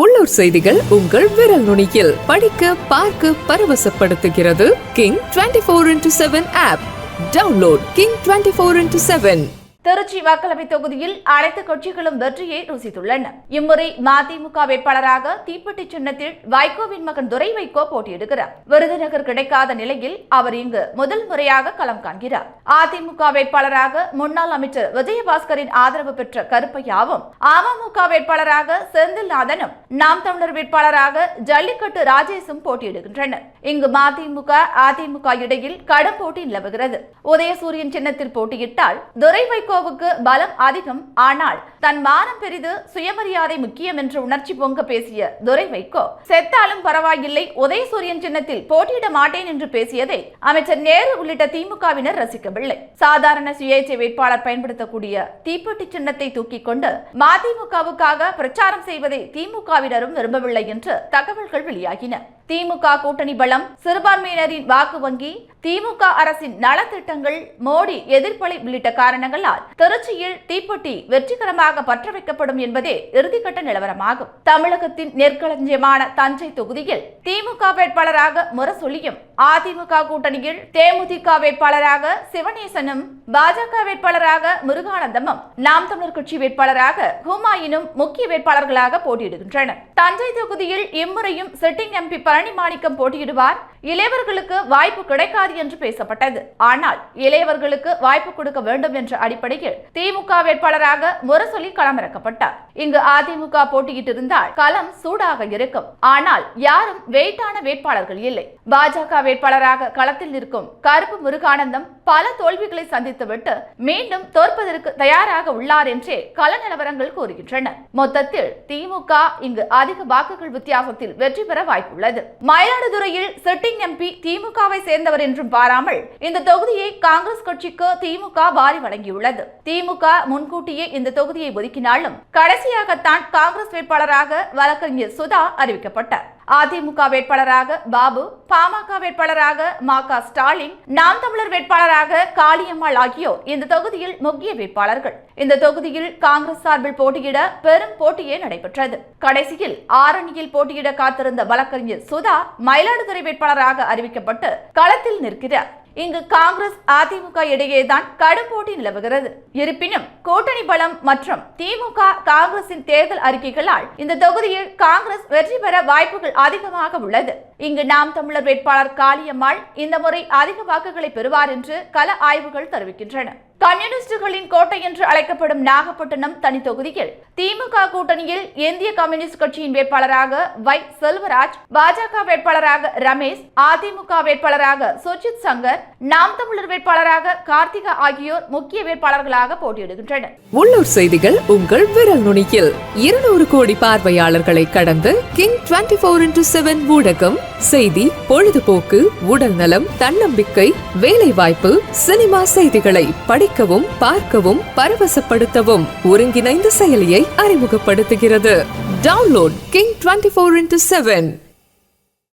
உள்ளூர் செய்திகள் உங்கள் விரல் நுனியில். படிக்க பார்க்க பரவசப்படுத்துகிறது. King twenty four into seven app download King twenty four into seven Trichy மக்களவை தொகுதியில் அனைத்து கட்சிகளும் வெற்றியை ருசித்துள்ளன. இம்முறை மதிமுக வேட்பாளராக தீப்பெட்டி சின்னத்தில் வைகோவின் மகன் துரை வைகோ போட்டியிடுகிறார். விருதுநகர் கிடைக்காத நிலையில் அவர் இங்கு முதல் முறையாக களம் காண்கிறார். அதிமுக வேட்பாளராக முன்னாள் அமைச்சர் விஜயபாஸ்கரின் ஆதரவு பெற்ற கருப்பையாவும் அமமுக வேட்பாளராக செந்தில்நாதனும் நாம் தமிழர் வேட்பாளராக ஜல்லிக்கட்டு ராஜேஷும் போட்டியிடுகின்றனர். இங்கு மதிமுக அதிமுக இடையில் கடும் போட்டி நிலவுகிறது. உதயசூரியன் சின்னத்தில் போட்டியிட்டால் துரை வைகோ ஈகோவுக்கு பலம் அதிகம். ஆனால் தன் மானம் பெரிது சுயமரியாதை முக்கியம் என்ற உணர்ச்சி பொங்க பேசிய துரை வைகோ செத்தாலும் பரவாயில்லை உதயசூரியன் சின்னத்தில் போட்டியிட மாட்டேன் என்று பேசியதை அமைச்சர் நேரு உள்ளிட்ட திமுகவினர் ரசிக்கவில்லை. சாதாரண சுயேட்சை வேட்பாளர் பயன்படுத்தக்கூடிய தீப்பெட்டி சின்னத்தை தூக்கிக் கொண்டு மதிமுகவுக்காக பிரச்சாரம் செய்வதை திமுகவினரும் விரும்பவில்லை என்று தகவல்கள் வெளியாகின. திமுக கூட்டணி பலம் சிறுபான்மையினரின் வாக்கு வங்கி திமுக அரசின் நலத்திட்டங்கள் மோடி எதிர்ப்பலை உள்ளிட்ட காரணங்களால் திருச்சியில் தீப்பெட்டி வெற்றிகரமாக பற்ற வைக்கப்படும் என்பதே இறுதிக்கட்ட நிலவரமாகும். தமிழகத்தின் நெற்களஞ்சியமான தஞ்சை தொகுதியில் திமுக வேட்பாளராக முரசொலியும் அதிமுக கூட்டணியில் தேமுதிக வேட்பாளராக சிவனேசனும் பாஜக வேட்பாளராக முருகானந்தமும் நாம் தமிழர் கட்சி வேட்பாளராக ஹுமாயினும் முக்கிய வேட்பாளர்களாக போட்டியிடுகின்றனர். தஞ்சை தொகுதியில் இம்முறையும் சிட்டிங் எம்பி பழனி மாணிக்கம் போட்டியிடுவார். இளையவர்களுக்கு வாய்ப்பு கிடைக்காது என்று பேசப்பட்டது. ஆனால் இளையவர்களுக்கு வாய்ப்பு கொடுக்க வேண்டும் என்ற அடிப்படை அடிப்படையில் திமுக வேட்பாளராக முரசொலி களமிறக்கப்பட்டார். இங்கு அதிமுக போட்டியிட்டிருந்தால் களம் சூடாக இருக்கும். ஆனால் யாரும் வெயிட்டான வேட்பாளர்கள் இல்லை. பாஜக வேட்பாளராக களத்தில் இருக்கும் கருப்பு முருகானந்தம் பல தோல்விகளை சந்தித்துவிட்டு மீண்டும் தோற்பதற்கு தயாராக உள்ளார் என்றே கள நிலவரங்கள் கூறுகின்றன. மொத்தத்தில் திமுக இங்கு அதிக வாக்குகள் வித்தியாசத்தில் வெற்றி பெற வாய்ப்புள்ளது. மயிலாடுதுறையில் சிட்டிங் எம்பி திமுகவை சேர்ந்தவர் என்றும் பாராமல் இந்த தொகுதியை காங்கிரஸ் கட்சிக்கு திமுக வாரி வழங்கியுள்ளது. உள்ளது. திமுக முன்கூட்டியே இந்த தொகுதியை ஒதுக்கினாலும் கடைசியாகத்தான் காங்கிரஸ் வேட்பாளராக வழக்கறிஞர் சுதா அறிவிக்கப்பட்டார். அதிமுக வேட்பாளராக பாபு பாமக வேட்பாளராக மா க ஸ்டாலின் நாம் தமிழர் வேட்பாளராக காளியம்மாள் ஆகியோர் இந்த தொகுதியில் முக்கிய வேட்பாளர்கள். இந்த தொகுதியில் காங்கிரஸ் சார்பில் போட்டியிட பெரும் போட்டியே நடைபெற்றது. கடைசியில் ஆரணியில் போட்டியிட காத்திருந்த வழக்கறிஞர் சுதா மயிலாடுதுறை வேட்பாளராக அறிவிக்கப்பட்டு களத்தில் நிற்கிறார். இங்கு காங்கிரஸ் அதிமுக இடையேதான் கடும் போட்டி நிலவுகிறது. இருப்பினும் கூட்டணி பலம் மற்றும் திமுக காங்கிரசின் தேர்தல் அறிக்கைகளால் இந்த தொகுதியில் காங்கிரஸ் வெற்றி பெற வாய்ப்புகள் அதிகமாக உள்ளது. இங்கு நாம் தமிழர் வேட்பாளர் காளியம்மாள் இந்த முறை அதிக வாக்குகளை பெறுவார் என்று கள ஆய்வுகள் தெரிவிக்கின்றன. கம்யூனிஸ்டுகளின் கோட்டை என்று அழைக்கப்படும் நாகப்பட்டினம் தனி தொகுதியில் திமுக கூட்டணியில் இந்திய கம்யூனிஸ்ட் கட்சியின் வேட்பாளராக வை செல்வராஜ் பாஜக வேட்பாளராக ரமேஷ் அதிமுக வேட்பாளராக சுஜித் சங்கர் நாம் தமிழர் வேட்பாளராக கார்த்திகா ஆகியோர் முக்கிய வேட்பாளர்களாக போட்டியிடுகின்றனர். உள்ளூர் செய்திகள் உங்கள் விரல் நுனியில். இருநூறு கோடி பார்வையாளர்களை கடந்து King twenty four into seven ஊடகம் செய்தி பொழுதுபோக்கு உடல்நலம் தன்னம்பிக்கை வேலை வாய்ப்பு சினிமா செய்திகளை கேட்கவும் பார்க்கவும் பரவசப்படுத்தவும் ஒருங்கிணைந்த செயலியை அறிமுகப்படுத்துகிறது. Download King twenty four into seven